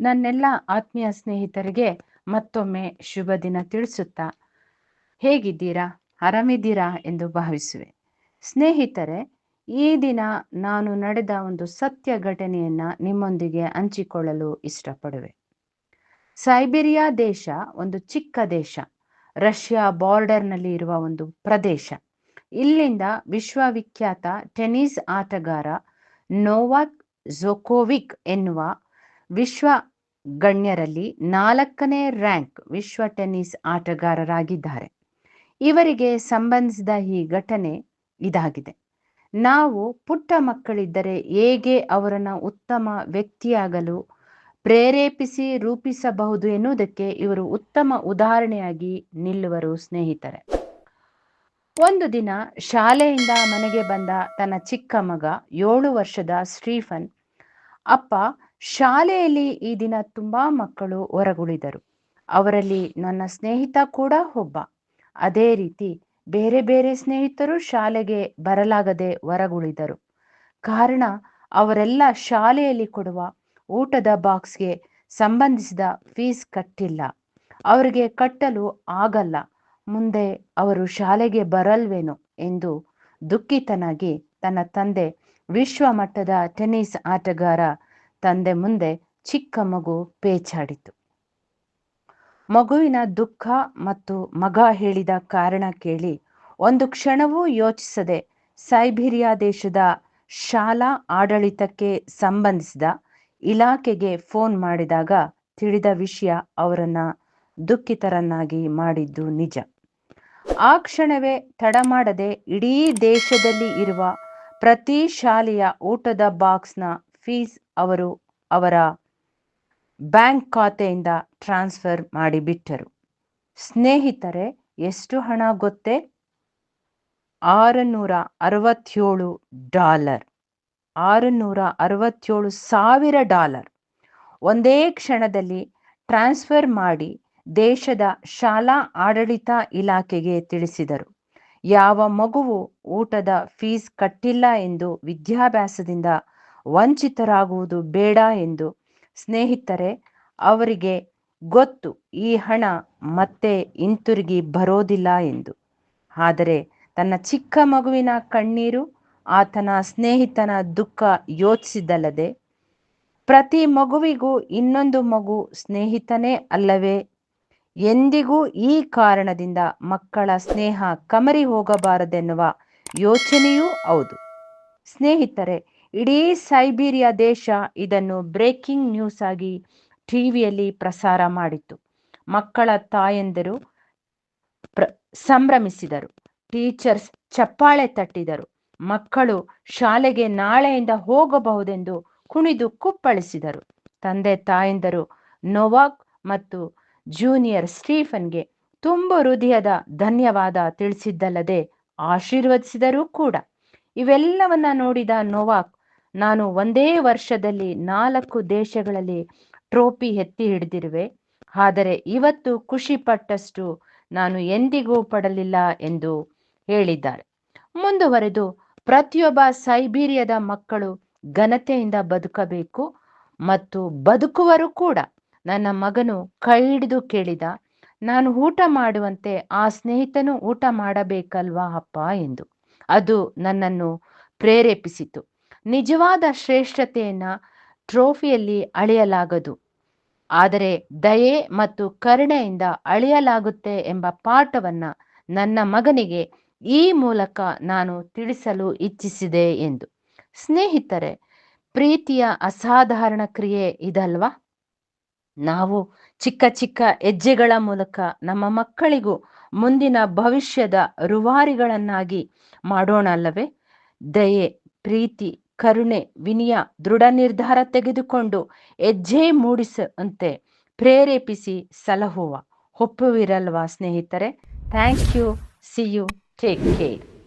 ನನ್ನೆಲ್ಲ ಆತ್ಮೀಯ ಸ್ನೇಹಿತರಿಗೆ ಮತ್ತೊಮ್ಮೆ ಶುಭ ದಿನ ತಿಳಿಸುತ್ತಾ ಹೇಗಿದ್ದೀರಾ? ಆರಾಮಿದ್ದೀರಾ ಎಂದು ಭಾವಿಸುವೆ. ಸ್ನೇಹಿತರೆ, ಈ ದಿನ ನಾನು ನಡೆದ ಒಂದು ಸತ್ಯ ಘಟನೆಯನ್ನ ನಿಮ್ಮೊಂದಿಗೆ ಹಂಚಿಕೊಳ್ಳಲು ಇಷ್ಟಪಡುವೆ. ಸೈಬೀರಿಯಾ ದೇಶ ಒಂದು ಚಿಕ್ಕ ದೇಶ. ರಷ್ಯಾ ಬಾರ್ಡರ್ನಲ್ಲಿ ಇರುವ ಒಂದು ಪ್ರದೇಶ. ಇಲ್ಲಿಂದ ವಿಶ್ವವಿಖ್ಯಾತ ಟೆನಿಸ್ ಆಟಗಾರ ನೋವಾಕ್ ಜೊಕೋವಿಕ್ ಎನ್ನುವ ವಿಶ್ವ ಗಣ್ಯರಲ್ಲಿ ನಾಲ್ಕನೇ ರ್ಯಾಂಕ್ ವಿಶ್ವ ಟೆನ್ನಿಸ್ ಆಟಗಾರರಾಗಿದ್ದಾರೆ. ಇವರಿಗೆ ಸಂಬಂಧಿಸಿದ ಈ ಘಟನೆ ಇದಾಗಿದೆ. ನಾವು ಪುಟ್ಟ ಮಕ್ಕಳಿದ್ದರೆ ಹೇಗೆ ಅವರನ್ನು ಉತ್ತಮ ವ್ಯಕ್ತಿಯಾಗಲು ಪ್ರೇರೇಪಿಸಿ ರೂಪಿಸಬಹುದು ಎನ್ನುವುದಕ್ಕೆ ಇವರು ಉತ್ತಮ ಉದಾಹರಣೆಯಾಗಿ ನಿಲ್ಲುವರು ಸ್ನೇಹಿತರೆ. ಒಂದು ದಿನ ಶಾಲೆಯಿಂದ ಮನೆಗೆ ಬಂದ ತನ್ನ ಚಿಕ್ಕ ಮಗ ಏಳು ವರ್ಷದ ಸ್ಟೀಫನ್, ಅಪ್ಪ ಶಾಲೆಯಲ್ಲಿ ಈ ದಿನ ತುಂಬಾ ಮಕ್ಕಳು ಹೊರಗುಳಿದರು. ಅವರಲ್ಲಿ ನನ್ನ ಸ್ನೇಹಿತ ಕೂಡ ಒಬ್ಬ. ಅದೇ ರೀತಿ ಬೇರೆ ಬೇರೆ ಸ್ನೇಹಿತರು ಶಾಲೆಗೆ ಬರಲಾಗದೆ ಹೊರಗುಳಿದರು. ಕಾರಣ ಅವರೆಲ್ಲ ಶಾಲೆಯಲ್ಲಿ ಕೊಡುವ ಊಟದ ಬಾಕ್ಸ್ಗೆ ಸಂಬಂಧಿಸಿದ ಫೀಸ್ ಕಟ್ಟಿಲ್ಲ. ಅವರಿಗೆ ಕಟ್ಟಲು ಆಗಲ್ಲ. ಮುಂದೆ ಅವರು ಶಾಲೆಗೆ ಬರಲ್ವೇನೋ ಎಂದು ದುಃಖಿತನಾಗಿ ತನ್ನ ತಂದೆ, ವಿಶ್ವ ಮಟ್ಟದ ಟೆನ್ನಿಸ್ ಆಟಗಾರ ತಂದೆ ಮುಂದೆ ಚಿಕ್ಕ ಮಗು ಪೇಚಾಡಿತು. ಮಗುವಿನ ದುಃಖ ಮತ್ತು ಮಗ ಹೇಳಿದ ಕಾರಣ ಕೇಳಿ ಒಂದು ಕ್ಷಣವೂ ಯೋಚಿಸದೆ ಸೈಬೀರಿಯಾ ದೇಶದ ಶಾಲಾ ಆಡಳಿತಕ್ಕೆ ಸಂಬಂಧಿಸಿದ ಇಲಾಖೆಗೆ ಫೋನ್ ಮಾಡಿದಾಗ ತಿಳಿದ ವಿಷಯ ಅವರನ್ನ ದುಃಖಿತರನ್ನಾಗಿ ಮಾಡಿದ್ದು ನಿಜ. ಆ ಕ್ಷಣವೇ ತಡ ಮಾಡದೆ ಇಡೀ ದೇಶದಲ್ಲಿ ಇರುವ ಪ್ರತಿ ಶಾಲೆಯ ಊಟದ ಬಾಕ್ಸ್ನ ಫೀಸ್ ಅವರು ಅವರ ಬ್ಯಾಂಕ್ ಖಾತೆಯಿಂದ ಟ್ರಾನ್ಸ್ಫರ್ ಮಾಡಿಬಿಟ್ಟರು. ಸ್ನೇಹಿತರೆ, ಎಷ್ಟು ಹಣ ಗೊತ್ತೇ? ಆರುನೂರ ಅರವತ್ತೇಳು ಡಾಲರ್. ಆರುನೂರ ಅರವತ್ತೇಳು ಸಾವಿರ ಡಾಲರ್. ಒಂದೇ ಕ್ಷಣದಲ್ಲಿ ಟ್ರಾನ್ಸ್ಫರ್ ಮಾಡಿ ದೇಶದ ಶಾಲಾ ಆಡಳಿತ ಇಲಾಖೆಗೆ ತಿಳಿಸಿದರು. ಯಾವ ಮಗುವು ಊಟದ ಫೀಸ್ ಕಟ್ಟಿಲ್ಲ ಎಂದು ವಿದ್ಯಾಭ್ಯಾಸದಿಂದ ವಂಚಿತರಾಗುವುದು ಬೇಡ ಎಂದು ಸ್ನೇಹಿತರೆ, ಅವರಿಗೆ ಗೊತ್ತು, ಈ ಹಣ ಮತ್ತೆ ಹಿಂತಿರುಗಿ ಬರೋದಿಲ್ಲ ಎಂದು. ಆದರೆ ತನ್ನ ಚಿಕ್ಕ ಮಗುವಿನ ಕಣ್ಣೀರು ಆತನ ಸ್ನೇಹಿತನ ದುಃಖ ಯೋಚಿಸಿದಲ್ಲದೆ ಪ್ರತಿ ಮಗುವಿಗೂ ಇನ್ನೊಂದು ಮಗು ಸ್ನೇಹಿತನೇ ಅಲ್ಲವೇ? ಎಂದಿಗೂ ಈ ಕಾರಣದಿಂದ ಮಕ್ಕಳ ಸ್ನೇಹ ಕಮರಿ ಹೋಗಬಾರದೆನ್ನುವ ಯೋಚನೆಯೂ ಹೌದು. ಸ್ನೇಹಿತರೆ, ಇಡೀ ಸೈಬೀರಿಯಾ ದೇಶ ಇದನ್ನು ಬ್ರೇಕಿಂಗ್ ನ್ಯೂಸ್ ಆಗಿ ಟಿವಿಯಲ್ಲಿ ಪ್ರಸಾರ ಮಾಡಿತ್ತು. ಮಕ್ಕಳ ತಾಯಂದಿರು ಪ್ರ, ಸಂಭ್ರಮಿಸಿದರು. ಟೀಚರ್ಸ್ ಚಪ್ಪಾಳೆ ತಟ್ಟಿದರು. ಮಕ್ಕಳು ಶಾಲೆಗೆ ನಾಳೆಯಿಂದ ಹೋಗಬಹುದೆಂದು ಕುಣಿದು ಕುಪ್ಪಳಿಸಿದರು. ತಂದೆ ತಾಯಂದರು ನೊವಾಕ್ ಮತ್ತು ಜೂನಿಯರ್ ಸ್ಟೀಫನ್ಗೆ ತುಂಬ ಹೃದಯದ ಧನ್ಯವಾದ ತಿಳಿಸಿದ್ದಲ್ಲದೆ ಆಶೀರ್ವದಿಸಿದರೂ ಕೂಡ. ಇವೆಲ್ಲವನ್ನ ನೋಡಿದ ನೋವಾಕ್, ನಾನು ಒಂದೇ ವರ್ಷದಲ್ಲಿ ನಾಲ್ಕು ದೇಶಗಳಲ್ಲಿ ಟ್ರೋಫಿ ಎತ್ತಿ ಹಿಡಿದಿರುವೆ. ಆದರೆ ಇವತ್ತು ಖುಷಿ ಪಟ್ಟಷ್ಟು ನಾನು ಎಂದಿಗೂ ಪಡಲಿಲ್ಲ ಎಂದು ಹೇಳಿದ್ದಾರೆ. ಮುಂದುವರೆದು ಪ್ರತಿಯೊಬ್ಬ ಸೈಬೀರಿಯದ ಮಕ್ಕಳು ಘನತೆಯಿಂದ ಬದುಕಬೇಕು ಮತ್ತು ಬದುಕುವರು ಕೂಡ. ನನ್ನ ಮಗನು ಕೈ ಹಿಡಿದು ಕೇಳಿದ, ನಾನು ಊಟ ಮಾಡುವಂತೆ ಆ ಸ್ನೇಹಿತನು ಊಟ ಮಾಡಬೇಕಲ್ವಾ ಅಪ್ಪ? ಎಂದು. ಅದು ನನ್ನನ್ನು ಪ್ರೇರೇಪಿಸಿತು. ನಿಜವಾದ ಶ್ರೇಷ್ಠತೆಯನ್ನ ಟ್ರೋಫಿಯಲ್ಲಿ ಅಳೆಯಲಾಗದು. ಆದರೆ ದಯೆ ಮತ್ತು ಕರುಣೆಯಿಂದ ಅಳೆಯಲಾಗುತ್ತೆ ಎಂಬ ಪಾಠವನ್ನ ನನ್ನ ಮಗನಿಗೆ ಈ ಮೂಲಕ ನಾನು ತಿಳಿಸಲು ಇಚ್ಛಿಸಿದೆ ಎಂದು. ಸ್ನೇಹಿತರೆ, ಪ್ರೀತಿಯ ಅಸಾಧಾರಣ ಕ್ರಿಯೆ ಇದಲ್ವಾ? ನಾವು ಚಿಕ್ಕ ಚಿಕ್ಕ ಹೆಜ್ಜೆಗಳ ಮೂಲಕ ನಮ್ಮ ಮಕ್ಕಳಿಗೂ ಮುಂದಿನ ಭವಿಷ್ಯದ ರುವಾರಿಗಳನ್ನಾಗಿ ಮಾಡೋಣ ಅಲ್ಲವೇ ದಯೆ, ಪ್ರೀತಿ, ಕರುಣೆ, ವಿನಯ, ದೃಢ ನಿರ್ಧಾರ ತೆಗೆದುಕೊಂಡು ಹೆಜ್ಜೆ ಮೂಡಿಸುವಂತೆ ಪ್ರೇರೇಪಿಸಿ ಸಲಹುವ. ಒಪ್ಪುವಿರಲ್ವಾ ಸ್ನೇಹಿತರೆ? Thank you. See you Take care.